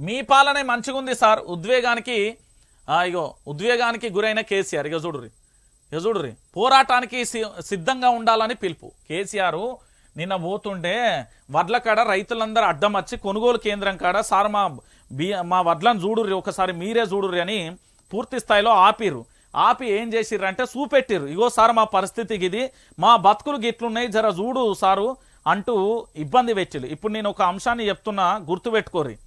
మీ పాలనే మంచిగా ఉంది సార్. ఉద్వేగానికి ఇగో ఉద్వేగానికి గురైన కేసీఆర్. ఇక చూడుర్రి. ఇక చూడుర్రి. పోరాటానికి సి- సిద్ధంగా ఉండాలని పిలుపు. కేసీఆర్ నిన్న పోతుండే వడ్ల కాడ రైతులందరూ అడ్డం వచ్చి కొనుగోలు కేంద్రం కాడ సార్ మా బియ్య మా వడ్లను చూడుర్రి ఒకసారి మీరే చూడుర్రి అని పూర్తి స్థాయిలో ఆపిర్రు. ఆపి ఏం చేసిర్రు అంటే చూపెట్టిర్రు ఇగో సార్ మా పరిస్థితికి ఇది. మా బతుకులు గిట్లున్నాయి జర చూడు సారు అంటూ ఇబ్బంది పెట్టిరు ఇప్పుడు నేను ఒక అంశాన్ని చెప్తున్నా గుర్తుపెట్టుకోర్రి.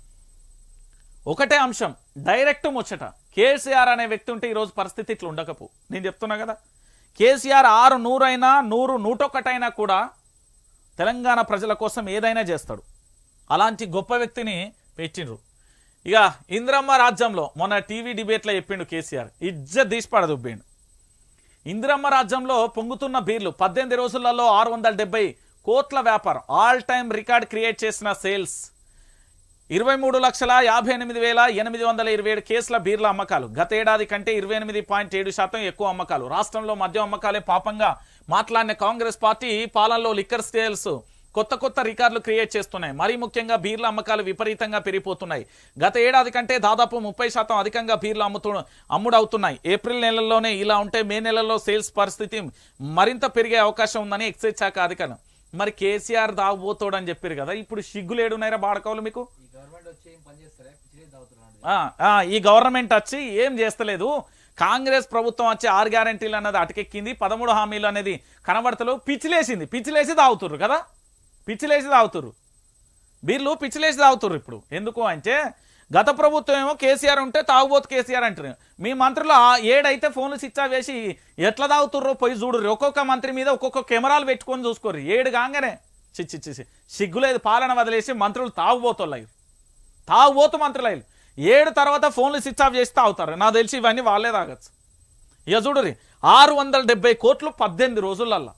ఒకటే అంశం డైరెక్ట్ ముచ్చట. కేసీఆర్ అనే వ్యక్తి ఉంటే ఈరోజు పరిస్థితి ఇట్లా ఉండకపో. నేను చెప్తున్నా కదా. కేసీఆర్ ఆరు నూరైనా నూరు నూటొక్కటైనా కూడా తెలంగాణ ప్రజల కోసం ఏదైనా చేస్తాడు. అలాంటి గొప్ప వ్యక్తిని పెట్టిండ్రు. ఇక ఇంద్రమ్మ రాజ్యంలో మొన్న టీవీ డిబేట్లో చెప్పిండు కేసీఆర్. ఇజ్జ తీసి ఇందిరమ్మ రాజ్యంలో పొంగుతున్న బీర్లు పద్దెనిమిది రోజులలో ఆరు వందల కోట్ల వ్యాపారం ఆల్ టైమ్ రికార్డ్ క్రియేట్ చేసిన సేల్స్ ఇరవై మూడు లక్షల యాభై ఎనిమిది వేల ఎనిమిది వందల ఇరవై ఏడు కేసుల బీర్ల అమ్మకాలు. గత ఏడాది కంటే ఇరవై ఎనిమిది పాయింట్ ఏడు శాతం ఎక్కువ అమ్మకాలు. రాష్ట్రంలో మద్యం అమ్మకాలే పాపంగా మాట్లాడిన కాంగ్రెస్ పార్టీ పాలనలో లిక్కర్ సేల్స్ కొత్త కొత్త రికార్డులు క్రియేట్ చేస్తున్నాయి. మరీ ముఖ్యంగా బీర్ల అమ్మకాలు విపరీతంగా పెరిగిపోతున్నాయి. గత ఏడాది కంటే దాదాపు ముప్పై శాతం అధికంగా బీర్లు అమ్ముతూ అమ్ముడవుతున్నాయి. ఏప్రిల్ నెలల్లోనే ఇలా ఉంటే మే నెలలో సేల్స్ పరిస్థితి మరింత పెరిగే అవకాశం ఉందని ఎక్సైజ్ శాఖ అధికారులు. మరి కేసీఆర్ దాగుపోతాడని చెప్పారు కదా. ఇప్పుడు సిగ్గులేడున్నారా బాడకవులు మీకు? ఈ గవర్నమెంట్ వచ్చి ఏం చేస్తలేదు? కాంగ్రెస్ ప్రభుత్వం వచ్చి ఆరు గ్యారంటీలు అన్నది అటకెక్కింది పదమూడు హామీలు అనేది కనబడతలు పిచ్చిలేసింది. పిచ్చిలేసి తాగుతుర్రు కదా? పిచ్చిలేసి తాగుతుర్రు. వీళ్ళు పిచ్చిలేసి తాగుతుర్రు ఇప్పుడు. ఎందుకు అంటే గత ప్రభుత్వం ఏమో కేసీఆర్ ఉంటే తాగుబోతు కేసీఆర్ అంటారు మీ మంత్రులు ఆ ఏడైతే ఫోన్లు స్విచ్ ఆఫ్ వేసి ఎట్లా తాగుతుర్రో పోయి చూడరు ఒక్కొక్క మంత్రి మీద ఒక్కొక్క కెమెరాలు పెట్టుకొని చూసుకోరు ఏడు కాగానే చిచ్చి చిచ్చి సిగ్గులేదు. పాలన వదిలేసి మంత్రులు తాగుబోతున్నారు తాగుబోతు మంత్రులు ఏడు తర్వాత ఫోన్లు స్విచ్ ఆఫ్ చేసి తాగుతారు. నాకు తెలిసి ఇవన్నీ వాళ్ళే తాగొచ్చు. ఇక చూడరి ఆరు వందల డెబ్బై కోట్లు పద్దెనిమిది రోజులల్లా.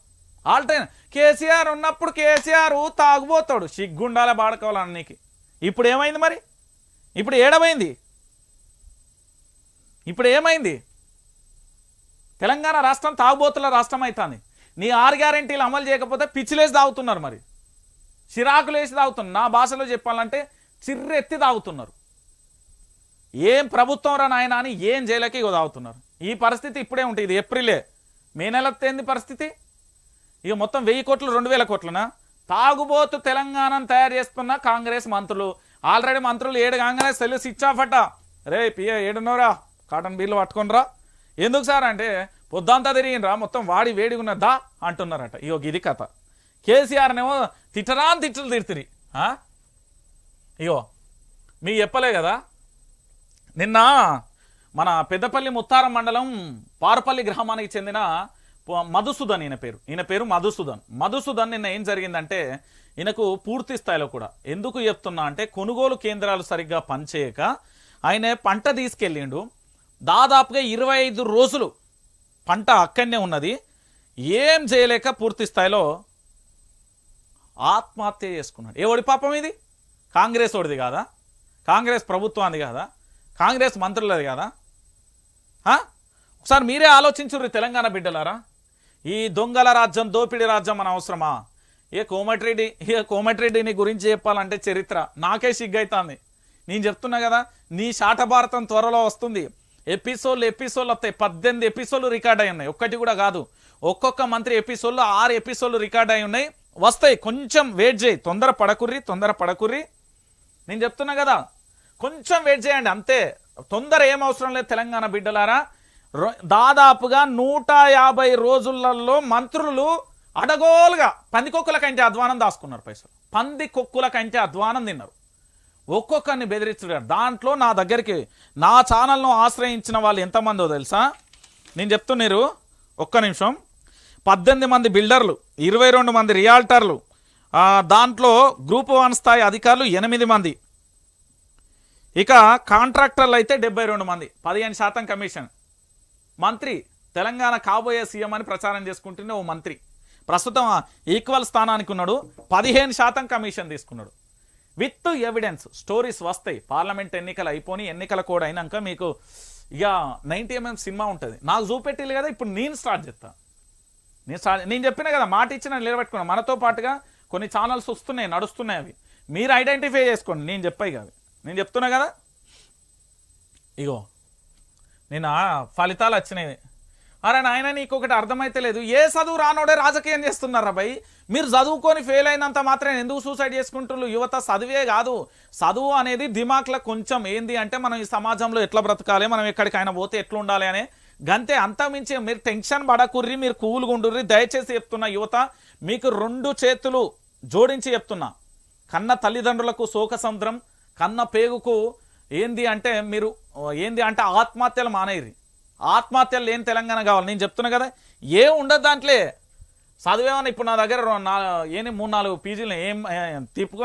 ఆల్ టైం కేసీఆర్ ఉన్నప్పుడు కేసీఆర్ తాగుబోతాడు. సిగ్గుండాలే బాడకోవాలని నీకు. ఇప్పుడు ఏమైంది మరి? ఇప్పుడు ఏడమైంది? ఇప్పుడు ఏమైంది? తెలంగాణ రాష్ట్రం తాగుబోతుల రాష్ట్రం అవుతుంది నీ ఆరు గ్యారెంటీలు అమలు చేయకపోతే పిచ్చిలేసి తాగుతున్నారు మరి. చిరాకులేసి తాగుతున్నారు. నా భాషలో చెప్పాలంటే చిర్రెత్తి తాగుతున్నారు. ఏం ప్రభుత్వం రా నాయన అని ఏం చేయలేక ఇగో తాగుతున్నారు. ఈ పరిస్థితి ఇప్పుడే ఉంటుంది ఇది ఏప్రిలే. మే నెల ఏంది పరిస్థితి? ఇక మొత్తం వెయ్యి కోట్లు రెండు వేల కోట్లనా? తాగుబోతు తెలంగాణను తయారు చేస్తున్న కాంగ్రెస్ మంత్రులు. ఆల్రెడీ మంత్రులు ఏడు కాంగ్రెస్ సెల్ స్విచ్ ఆఫ్ అట. రే పియ ఏడున్నోరా? కాటన్ బీర్లు పట్టుకోనరా ఎందుకు సార్ అంటే పొద్దంతా తిరిగినరా మొత్తం వాడి వేడిగా ఉన్నదా అంటున్నారట. ఇగో ఇది కథ. కేసీఆర్నేమో తిట్టరాని తిట్టలు తిడుతుంది ఇగో మీకు చెప్పలే కదా? నిన్న మన పెద్దపల్లి ముత్తారం మండలం పారపల్లి గ్రామానికి చెందిన ప- మధుసూదన్ ఈయన పేరు. ఈయన పేరు మధుసూదన్. మధుసూదన్ నిన్న ఏం జరిగిందంటే ఈయనకు పూర్తి స్థాయిలో కూడా ఎందుకు చెప్తున్నా అంటే కొనుగోలు కేంద్రాలు సరిగ్గా పనిచేయక ఆయన పంట తీసుకెళ్ళిండు. దాదాపుగా ఇరవై ఐదు రోజులు పంట అక్కడనే ఉన్నది. ఏం చేయలేక పూర్తి స్థాయిలో ఆత్మహత్య చేసుకున్నాడు. ఎవడి పాపం ఇది? కాంగ్రెస్ వాడిది కాదా? కాంగ్రెస్ ప్రభుత్వాన్ని కాదా? కాంగ్రెస్ మంత్రులది కాదా? ఒకసారి మీరే ఆలోచించుర్రి తెలంగాణ బిడ్డలారా. ఈ దొంగల రాజ్యం దోపిడి రాజ్యం మన అవసరమా? ఏ కోమటిరెడ్డి ఏ కోమటిరెడ్డిని గురించి చెప్పాలంటే చరిత్ర నాకే సిగ్గైతుంది. నేను చెప్తున్నా కదా నీ శాట భారతం త్వరలో వస్తుంది. ఎపిసోడ్లు ఎపిసోడ్లు వస్తాయి. పద్దెనిమిది ఎపిసోడ్లు రికార్డ్ అయి ఉన్నాయి. ఒక్కటి కూడా కాదు. ఒక్కొక్క మంత్రి ఎపిసోడ్లో ఆరు ఎపిసోడ్లు రికార్డ్ అయి ఉన్నాయి. వస్తాయి. కొంచెం వెయిట్ చేయి. తొందర పడకుర్రి తొందర పడకుర్రి. నేను చెప్తున్నా కదా. కొంచెం వెయిట్ చేయండి అంతే. తొందర ఏం అవసరం లేదు తెలంగాణ బిడ్డలారా. రొ- దాదాపుగా నూట యాభై రోజులలో మంత్రులు అడగోలుగా పందికొక్కుల కంటే అధ్వానం దాసుకున్నారు పైసలు. పందికొక్కుల కంటే అధ్వానం తిన్నారు. ఒక్కొక్కరిని బెదిరించారు దాంట్లో నా దగ్గరికి నా ఛానల్ను ఆశ్రయించిన వాళ్ళు ఎంతమందో తెలుసా? నేను చెప్తున్నారు ఒక్క నిమిషం. పద్దెనిమిది మంది బిల్డర్లు ఇరవై రెండు మంది రియాల్టర్లు దాంట్లో గ్రూప్ వన్ స్థాయి అధికారులు ఎనిమిది మంది. ఇక కాంట్రాక్టర్లు అయితే డెబ్బై రెండు మంది పదిహేను శాతం కమిషన్. మంత్రి తెలంగాణ కాబోయే సీఎం అని ప్రచారం చేసుకుంటున్న ఓ మంత్రి. ప్రస్తుతం ఈక్వల్ స్థానానికి ఉన్నాడు పదిహేను శాతం కమిషన్ తీసుకున్నాడు. విత్ ఎవిడెన్స్ స్టోరీస్ వస్తాయి. పార్లమెంట్ ఎన్నికలు అయిపోయి ఎన్నికల కూడా అయినాక మీకు ఇక నైన్టీ ఎంఎం సినిమా ఉంటుంది. నాకు చూపెట్టిల్లు కదా ఇప్పుడు నేను స్టార్ట్ చేస్తా. నేను స్టార్ట్ నేను చెప్పిన కదా మాట ఇచ్చిన నిలబెట్టుకున్నాను మనతో పాటుగా కొన్ని ఛానల్స్ వస్తున్నాయి నడుస్తున్నాయి అవి. మీరు ఐడెంటిఫై చేసుకోండి నేను చెప్పాయి కాదు నేను చెప్తున్నా కదా? ఇగో నేను ఫలితాలు వచ్చినాయి అరే నాయన నీకు ఒకటి అర్థమైతే లేదు. ఏ చదువు రానోడే రాజకీయం చేస్తున్నారా భయ్. మీరు చదువుకొని ఫెయిల్ అయినంత మాత్రం ఎందుకు సూసైడ్ చేసుకుంటున్నారు? యువత చదివే కాదు. చదువు అనేది దిమాక్లో కొంచెం. ఏంది అంటే మనం ఈ సమాజంలో ఎట్లా బ్రతకాలి? మనం ఎక్కడికైనా పోతే ఎట్లా ఉండాలి అనే గంతే. అంతా మించి మీరు టెన్షన్ పడకుర్రి మీరు కూల్గా ఉండుర్రి దయచేసి చెప్తున్నా యువత మీకు రెండు చేతులు జోడించి చెప్తున్నా. కన్న తల్లిదండ్రులకు శోక సముద్రం కన్న పేగుకు ఏంది అంటే మీరు ఏంది అంటే ఆత్మహత్యలు మానేయరి ఆత్మహత్యలు లేని తెలంగాణ కావాలి. నేను చెప్తున్నా కదా ఏ ఉండదు దాంట్లో. చదివేమని ఇప్పుడు నా దగ్గర రో- మూడు నాలుగు పీజీలు ఏం ఏ, తిప్పుకొని